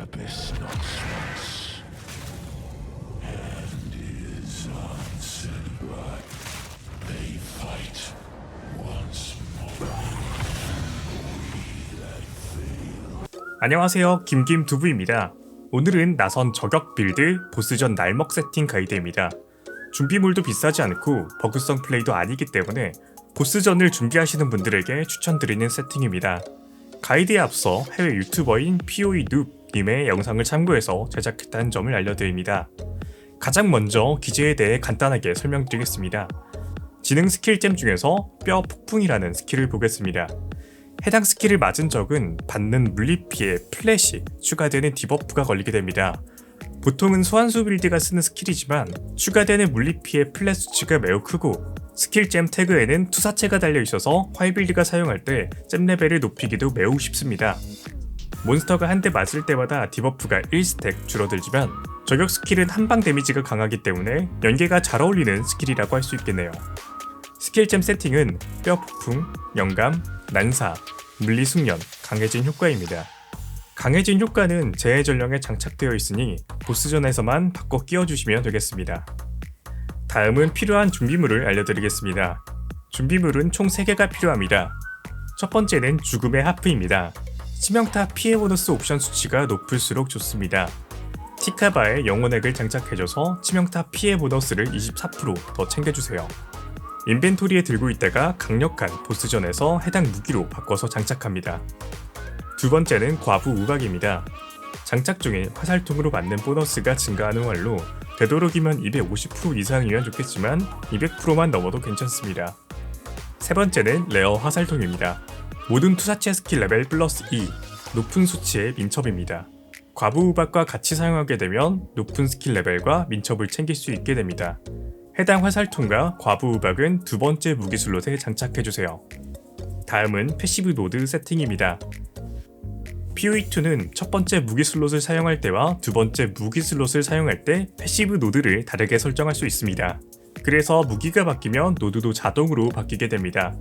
abyss not once, and is answered by they fight once more. 안녕하세요. 김김 두부입니다. 오늘은 나선 저격 빌드 보스전 날먹 세팅 가이드입니다. 준비물도 비싸지 않고 버그성 플레이도 아니기 때문에 보스전을 준비하시는 분들에게 추천드리는 세팅입니다. 가이드에 앞서 해외 유튜버인 POE 눕 님의 영상을 참고해서 제작했다는 점을 알려드립니다 가장 먼저 기재에 대해 간단하게 설명드리겠습니다 지능 스킬잼 중에서 뼈 폭풍이라는 스킬을 보겠습니다 해당 스킬을 맞은 적은 받는 물리 피해 플래시 추가되는 디버프가 걸리게 됩니다. 보통은 소환수 빌드가 쓰는 스킬이지만 추가되는 물리 피해 플랫 수치가 매우 크고 스킬 잼 태그에는 투사체가 달려 있어서 화이 빌드가 사용할 때 잼 레벨을 높이기도 매우 쉽습니다. 몬스터가 한 대 맞을 때마다 디버프가 1스택 줄어들지만 저격 스킬은 한방 데미지가 강하기 때문에 연계가 잘 어울리는 스킬이라고 할 수 있겠네요. 스킬잼 세팅은 뼈 폭풍, 영감, 난사, 물리 숙련, 강해진 효과입니다. 강해진 효과는 재해 전령에 장착되어 있으니 보스전에서만 바꿔 끼워주시면 되겠습니다. 다음은 필요한 준비물을 알려드리겠습니다. 준비물은 총 3개가 필요합니다. 첫 번째는 죽음의 하프입니다. 치명타 피해 보너스 옵션 수치가 높을수록 좋습니다. 티카바에 영혼액을 장착해줘서 치명타 피해 보너스를 24%더 챙겨주세요. 인벤토리에 들고 있다가 강력한 보스전에서 해당 무기로 바꿔서 장착합니다. 두 번째는 과부 우박입니다. 장착 중에 화살통으로 맞는 보너스가 증가하는 활로 되도록이면 250% 이상이면 좋겠지만 200%만 넘어도 괜찮습니다. 세 번째는 레어 화살통입니다. 모든 투사체 스킬 레벨 플러스 2, 높은 수치의 민첩입니다. 과부 우박과 같이 사용하게 되면 높은 스킬 레벨과 민첩을 챙길 수 있게 됩니다. 해당 화살통과 과부 우박은 두 번째 무기 슬롯에 장착해주세요. 다음은 패시브 노드 세팅입니다. POE2는 첫 번째 무기 슬롯을 사용할 때와 두 번째 무기 슬롯을 사용할 때 패시브 노드를 다르게 설정할 수 있습니다. 그래서 무기가 바뀌면 노드도 자동으로 바뀌게 됩니다.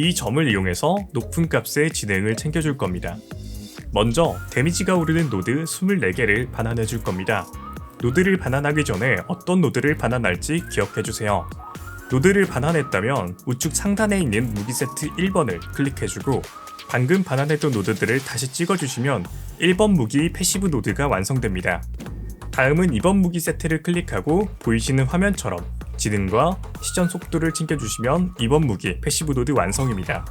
이 점을 이용해서 높은 값의 진행을 챙겨줄 겁니다. 먼저 데미지가 오르는 노드 24개를 반환해 줄 겁니다. 노드를 반환하기 전에 어떤 노드를 반환할지 기억해 주세요. 노드를 반환했다면 우측 상단에 있는 무기 세트 1번을 클릭해주고 방금 반환했던 노드들을 다시 찍어주시면 1번 무기 패시브 노드가 완성됩니다. 다음은 2번 무기 세트를 클릭하고 보이시는 화면처럼 지능과 시전 속도를 챙겨주시면 2번 무기 패시브 노드 완성입니다.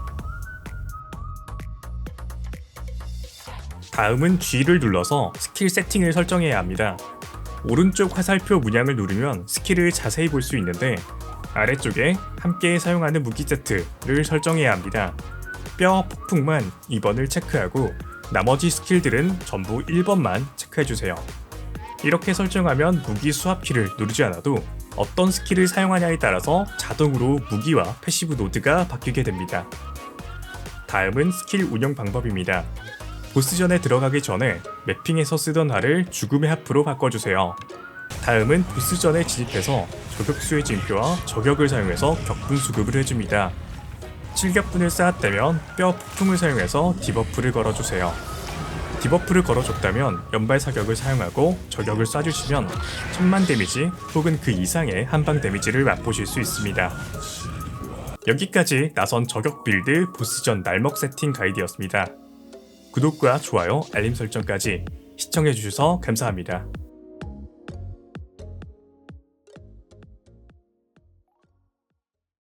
다음은 G를 눌러서 스킬 세팅을 설정해야 합니다. 오른쪽 화살표 문양을 누르면 스킬을 자세히 볼 수 있는데 아래쪽에 함께 사용하는 무기 세트를 설정해야 합니다. 뼈 폭풍만 2번을 체크하고 나머지 스킬들은 전부 1번만 체크해주세요. 이렇게 설정하면 무기 수합 키를 누르지 않아도 어떤 스킬을 사용하냐에 따라서 자동으로 무기와 패시브 노드가 바뀌게 됩니다. 다음은 스킬 운영 방법입니다. 보스전에 들어가기 전에 매핑에서 쓰던 활을 죽음의 하프로 바꿔주세요. 다음은 보스전에 진입해서 저격수의 징표와 저격을 사용해서 격분 수급을 해줍니다. 7격분을 쌓았다면 뼈 폭풍을 사용해서 디버프를 걸어주세요. 디버프를 걸어줬다면 연발 사격을 사용하고 저격을 쏴주시면 천만 데미지 혹은 그 이상의 한방 데미지를 맛보실 수 있습니다. 여기까지 나선 저격 빌드 보스전 날먹 세팅 가이드였습니다. 구독과 좋아요, 알림 설정까지 시청해주셔서 감사합니다.